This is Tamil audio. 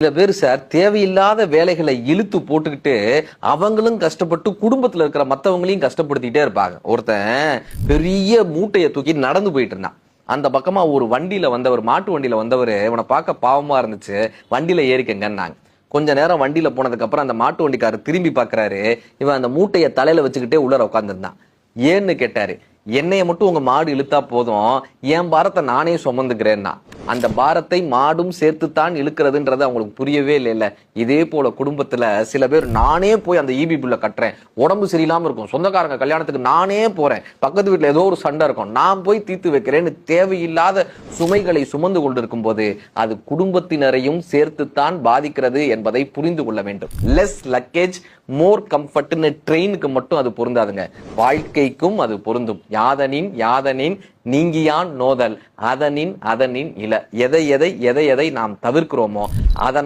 சில பேர் சார் தேவையில்லாத வேலைகளை இழுத்து போட்டுக்கிட்டு அவங்களும் கஷ்டப்பட்டு குடும்பத்துல இருக்கிற மத்தவங்களையும் கஷ்டப்படுத்திட்டே இருப்பாங்க. ஒருத்தன் பெரிய மூட்டையை தூக்கி நடந்து போயிட்டு இருந்தான். அந்த பக்கமா ஒரு வண்டியில வந்தவர் மாட்டு வண்டியில வந்தவர் இவனை பார்க்க பாவமா இருந்துச்சு வண்டியில ஏறிக்கங்கன்னாங்க. கொஞ்ச நேரம் வண்டியில போனதுக்கு அப்புறம் அந்த மாட்டு வண்டிக்காரர் திரும்பி பார்க்கறாரு. இவன் அந்த மூட்டையை தலையில வச்சுக்கிட்டே உள்ளர உட்காந்துருந்தான் ஏன்னு கேட்டாரு என்னைய மட்டும் உங்க மாடு இழுத்தா போதும் என் பாரத்தை நானே சுமந்துக்கிறேன்னா? அந்த பாரத்தை மாடும் சேர்த்துத்தான் இழுக்கிறதுன்றது அவங்களுக்கு புரியவே இல்லைல்ல. இதே போல குடும்பத்தில் சில பேர் நானே போய் அந்த இபி பில்ல கட்டுறேன். உடம்பு சரியில்லாமல் இருக்கும். சொந்தக்காரங்க கல்யாணத்துக்கு நானே போகிறேன் பக்கத்து வீட்டில் ஏதோ ஒரு சண்டை இருக்கும். நான் போய் தீர்த்து வைக்கிறேன்னு தேவையில்லாத சுமைகளை சுமந்து கொண்டிருக்கும் போது அது குடும்பத்தினரையும் சேர்த்துத்தான் பாதிக்கிறது என்பதை புரிந்து கொள்ள வேண்டும். லெஸ் லக்கேஜ் மோர் கம்ஃபர்ட்னு ட்ரெயினுக்கு மட்டும் அது பொருந்தாதுங்க. வாழ்க்கைக்கும் அது பொருந்தும். யாதனின் யாதனின் நீங்கியான் நோதல். அதனின் அதனின் இல. எதை எதை எதை எதை நாம் தவிர்க்கிறோமோ அதன்